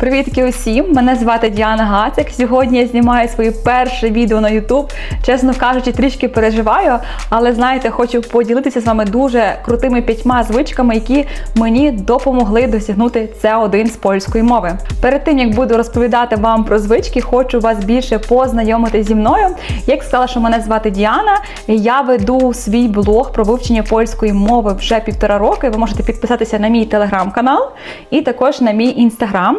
Привітки усім! Мене звати Діана Гацик. Сьогодні я знімаю своє перше відео на YouTube. Чесно кажучи, трішки переживаю, але знаєте, хочу поділитися з вами дуже крутими п'ятьма звичками, які мені допомогли досягнути С1 з польської мови. Перед тим як буду розповідати вам про звички, хочу вас більше познайомити зі мною. Як сказала, що мене звати Діана, я веду свій блог про вивчення польської мови вже півтора роки. Ви можете підписатися на мій телеграм-канал і також на мій інстаграм.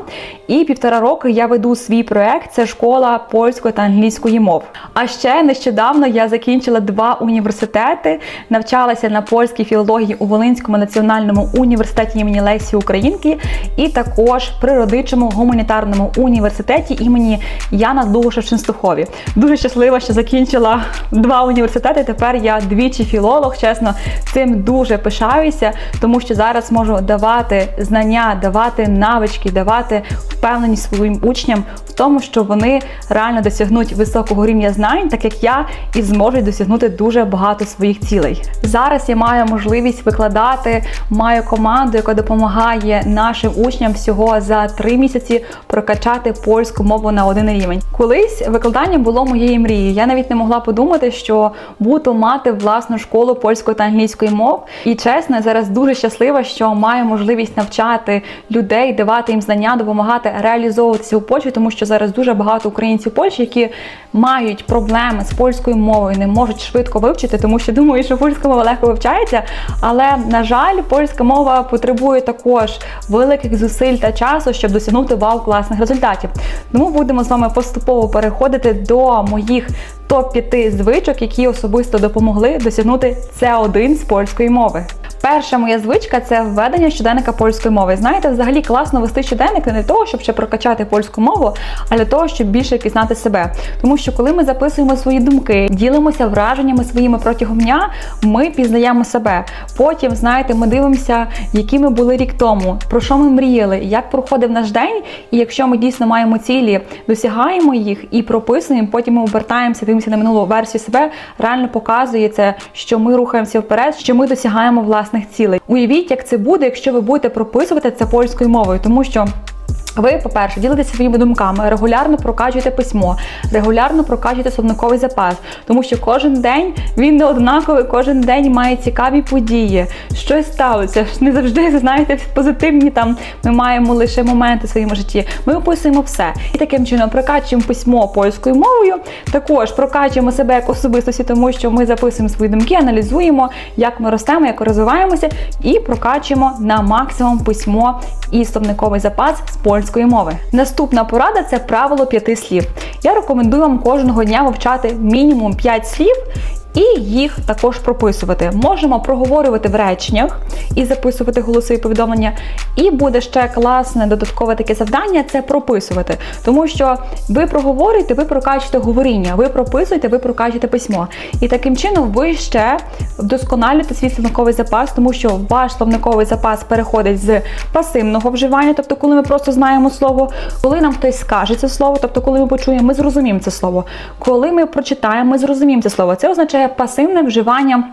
І півтора роки я веду свій проект. Це школа польської та англійської мов. А ще нещодавно я закінчила два університети, навчалася на польській філології у Волинському національному університеті імені Лесі Українки, і також природичому гуманітарному університеті імені Яна Дугоша в Ченстухові. Дуже щаслива, що закінчила два університети. Тепер я двічі філолог. Чесно, цим дуже пишаюся, тому що зараз можу давати знання, давати навички, давати впевненість своїм учням в тому, що вони реально досягнуть високого рівня знань, так як я, і зможуть досягнути дуже багато своїх цілей. Зараз я маю можливість викладати, маю команду, яка допомагає нашим учням всього за три місяці прокачати польську мову на один рівень. Колись викладання було моєю мрією. Я навіть не могла подумати, що буду мати власну школу польської та англійської мов. І чесно, я зараз дуже щаслива, що маю можливість навчати людей, давати їм знання, допомагати реалізовуватися у Польщі, тому що зараз дуже багато українців Польщі, які мають проблеми з польською мовою, не можуть швидко вивчити, тому що думаю, що польська мова легко вивчається. Але на жаль, польська мова потребує також великих зусиль та часу, щоб досягнути вау класних результатів. Тому будемо з вами поступово переходити до моїх топ-5 звичок, які особисто допомогли досягнути С1 з польської мови. Перша моя звичка це введення щоденника польської мови. Знаєте, взагалі класно вести щоденник не для того, щоб ще прокачати польську мову, а для того, щоб більше пізнати себе. Тому що коли ми записуємо свої думки, ділимося враженнями своїми протягом дня, ми пізнаємо себе. Потім, знаєте, ми дивимося, які ми були рік тому, про що ми мріяли, як проходив наш день. І якщо ми дійсно маємо цілі, досягаємо їх і прописуємо, потім ми обертаємося, дивимося на минулу версію себе, реально показує це, що ми рухаємося вперед, що ми досягаємо власних цілей. Уявіть, як це буде, якщо ви будете прописувати це польською мовою, тому що. Ви, по-перше, ділитеся своїми думками, регулярно прокачуєте письмо, регулярно прокачуєте словниковий запас, тому що кожен день він не однаковий, кожен день має цікаві події. Щось сталося. Не завжди знаєте позитивні там. Ми маємо лише моменти в своєму житті. Ми описуємо все. І таким чином прокачуємо письмо польською мовою. Також прокачуємо себе як особистості, тому що ми записуємо свої думки, аналізуємо, як ми ростемо, як розвиваємося, і прокачуємо на максимум письмо і словниковий запас з польської мови. Наступна порада це правило п'яти слів. Я рекомендую вам кожного дня вивчати мінімум 5 слів. І їх також прописувати. Можемо проговорювати в реченнях і записувати голосові повідомлення. І буде ще класне додаткове таке завдання це прописувати. Тому що ви проговорюєте, ви прокачуєте говоріння, ви прописуєте, ви прокачуєте письмо. І таким чином ви ще вдосконалюєте свій словниковий запас, тому що ваш словниковий запас переходить з пасивного вживання, тобто, коли ми просто знаємо слово, коли нам хтось скаже це слово, тобто, коли ми почуємо, ми зрозуміємо це слово. Коли ми прочитаємо, ми зрозуміємо це слово. Це означає пасивне вживання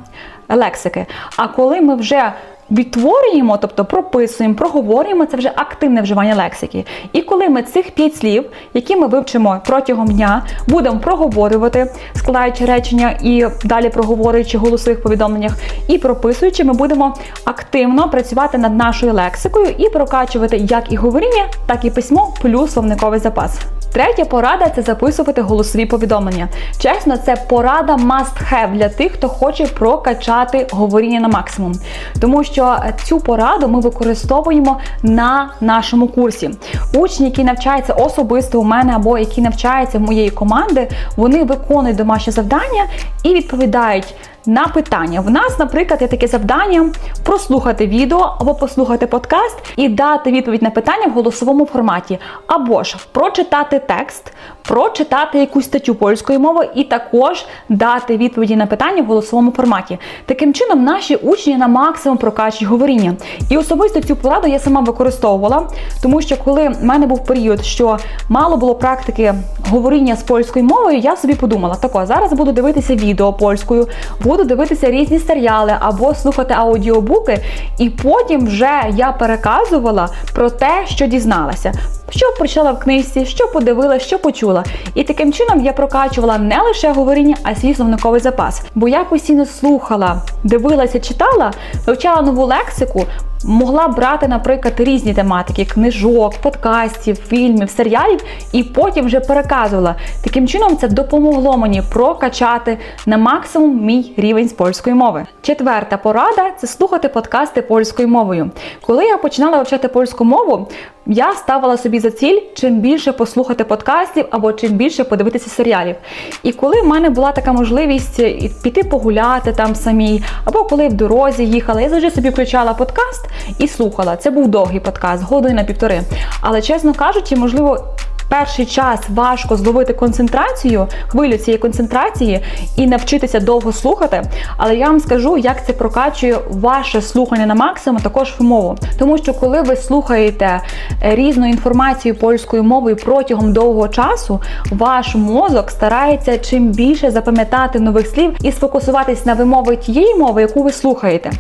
лексики. А коли ми вже відтворюємо, тобто прописуємо, проговорюємо, це вже активне вживання лексики. І коли ми цих п'ять слів, які ми вивчимо протягом дня, будемо проговорювати, складаючи речення і далі проговорюючи голосових повідомленнях, і прописуючи, ми будемо активно працювати над нашою лексикою і прокачувати як і говоріння, так і письмо, плюс словниковий запас. Третя порада це записувати голосові повідомлення. Чесно, це порада must have для тих, хто хоче прокачати говоріння на максимум. Тому що цю пораду ми використовуємо на нашому курсі. Учні, які навчаються особисто у мене або які навчаються в моєї команди, вони виконують домашнє завдання і відповідають. На питання. В нас, наприклад, є таке завдання прослухати відео або послухати подкаст і дати відповідь на питання в голосовому форматі, або ж прочитати текст, прочитати якусь статтю польської мови і також дати відповіді на питання в голосовому форматі. Таким чином, наші учні на максимум прокачують говоріння. І особисто цю пораду я сама використовувала, тому що коли в мене був період, що мало було практики говоріння з польською мовою, я собі подумала, тако, зараз буду дивитися відео польською, буду дивитися різні серіали або слухати аудіобуки, і потім вже я переказувала про те, що дізналася. Що прочитала в книжці, що подивилася, що почула. І таким чином я прокачувала не лише говоріння, а свій словниковий запас. Бо я постійно слухала, дивилася, читала, вивчала нову лексику, могла брати, наприклад, різні тематики книжок, подкастів, фільмів, серіалів, і потім вже переказувала. Таким чином, це допомогло мені прокачати на максимум мій рівень з польської мови. Четверта порада це слухати подкасти польською мовою. Коли я починала вивчати польську мову, я ставила собі за ціль чим більше послухати подкастів або чим більше подивитися серіалів. І коли в мене була така можливість піти погуляти там самій, або коли в дорозі їхала, я завжди собі включала подкаст і слухала. Це був довгий подкаст, година півтори. Але чесно кажучи, можливо. Перший час важко зловити концентрацію, хвилю цієї концентрації і навчитися довго слухати. Але я вам скажу, як це прокачує ваше слухання на максимум, також в мову. Тому що коли ви слухаєте е, різну інформацію польською мовою протягом довгого часу, ваш мозок старається чим більше запам'ятати нових слів і сфокусуватись на вимови тієї мови, яку ви слухаєте.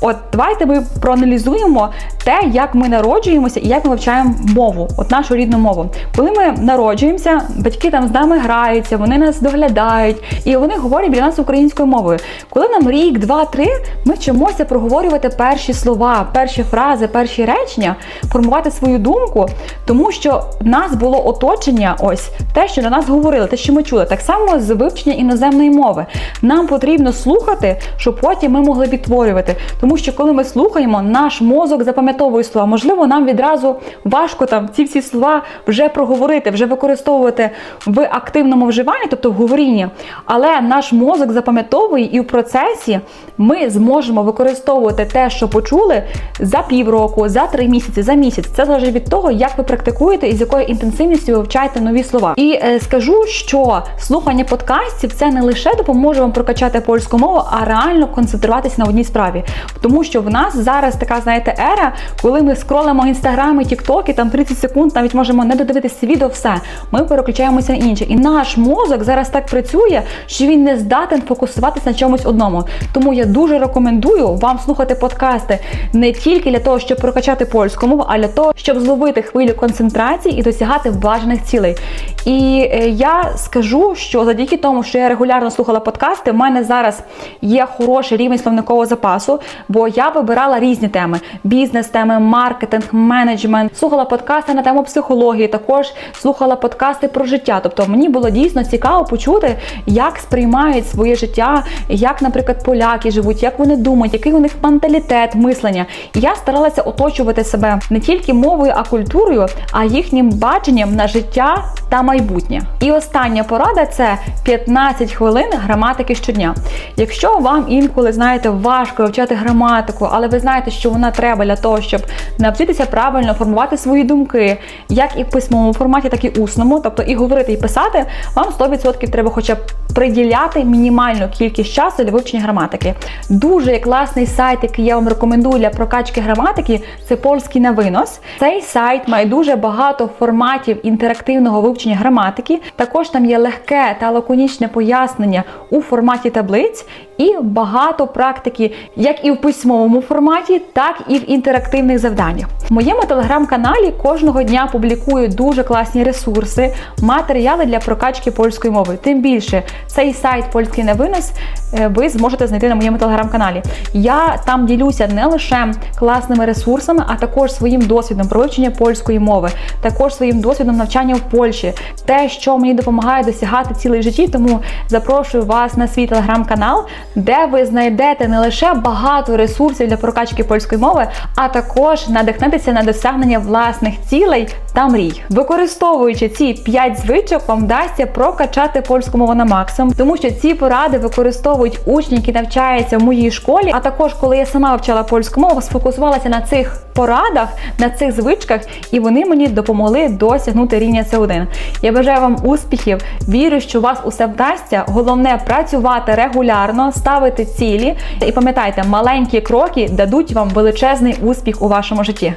От давайте ми проаналізуємо те, як ми народжуємося і як ми вивчаємо мову, от нашу рідну мову. Коли ми народжуємося, батьки там з нами граються, вони нас доглядають, і вони говорять біля нас українською мовою. Коли нам рік, два, три, ми вчимося проговорювати перші слова, перші фрази, перші речення, формувати свою думку, тому що в нас було оточення, ось те, що на нас говорили, те, що ми чули. Так само з вивчення іноземної мови. Нам потрібно слухати, щоб потім ми могли відтворювати. Тому що коли ми слухаємо, наш мозок запам'ятовує слова. Можливо, нам відразу важко там ці всі слова вже проговорити, вже використовувати в активному вживанні, тобто в говорінні. Але наш мозок запам'ятовує, і в процесі ми зможемо використовувати те, що почули за півроку, за три місяці, за місяць. Це залежить від того, як ви практикуєте і з якою інтенсивністю ви вивчаєте нові слова. І е, скажу, що слухання подкастів це не лише допоможе вам прокачати польську мову, а реально концентруватися на одній справі. Тому що в нас зараз така, знаєте, ера, коли ми скролимо інстаграми, тіктоки, там 30 секунд, навіть можемо не додивитися відео, все. Ми переключаємося на інше. І наш мозок зараз так працює, що він не здатен фокусуватися на чомусь одному. Тому я дуже рекомендую вам слухати подкасти не тільки для того, щоб прокачати польську мову, а для того, щоб зловити хвилю концентрації і досягати бажаних цілей. І е, я скажу, що завдяки тому, що я регулярно слухала подкасти, в мене зараз є хороший рівень словникового запасу, бо я вибирала різні теми: бізнес-теми, маркетинг, менеджмент. Слухала подкасти на тему психології, також слухала подкасти про життя. Тобто мені було дійсно цікаво почути, як сприймають своє життя, як, наприклад, поляки живуть, як вони думають, який у них менталітет, мислення. І я старалася оточувати себе не тільки мовою, а культурою, а їхнім баченням на життя та майбутнє. І остання порада це 15 хвилин граматики щодня. Якщо вам інколи знаєте важко вивчати граматику, але ви знаєте, що вона треба для того, щоб навчитися правильно формувати свої думки, як і в письмовому форматі, так і усному, тобто і говорити, і писати, вам 100% треба хоча б приділяти мінімальну кількість часу для вивчення граматики. Дуже класний сайт, який я вам рекомендую для прокачки граматики, це польський на винос. Цей сайт має дуже багато форматів інтерактивного вивчення граматики. Також там є легке та лаконічне пояснення у форматі таблиць і багато практики, як і в письмовому форматі, так і в інтерактивних завданнях. В моєму телеграм-каналі кожного дня публікую дуже класні ресурси, матеріали для прокачки польської мови. Тим більше цей сайт Польський на винос е, ви зможете знайти на моєму телеграм-каналі. Я там ділюся не лише класними ресурсами, а також своїм досвідом про вивчення польської мови, також своїм досвідом навчання в Польщі, те, що мені допомагає досягати цілей в житті. Тому запрошую вас на свій телеграм-канал, де ви знайдете не лише багато ресурсів для прокачки польської мови, а також надихнетеся на досягнення власних цілей та мрій. Використовуючи ці 5 звичок, вам вдасться прокачати польську мову на максимум, тому що ці поради використовують учні, які навчаються в моїй школі. А також, коли я сама вчила польську мову, сфокусувалася на цих порадах, на цих звичках, і вони мені допомогли досягнути рівня С1. Я бажаю вам успіхів, вірю, що у вас усе вдасться. Головне працювати регулярно, ставити цілі. І пам'ятайте, маленькі кроки дадуть вам величезний успіх у вашому житті.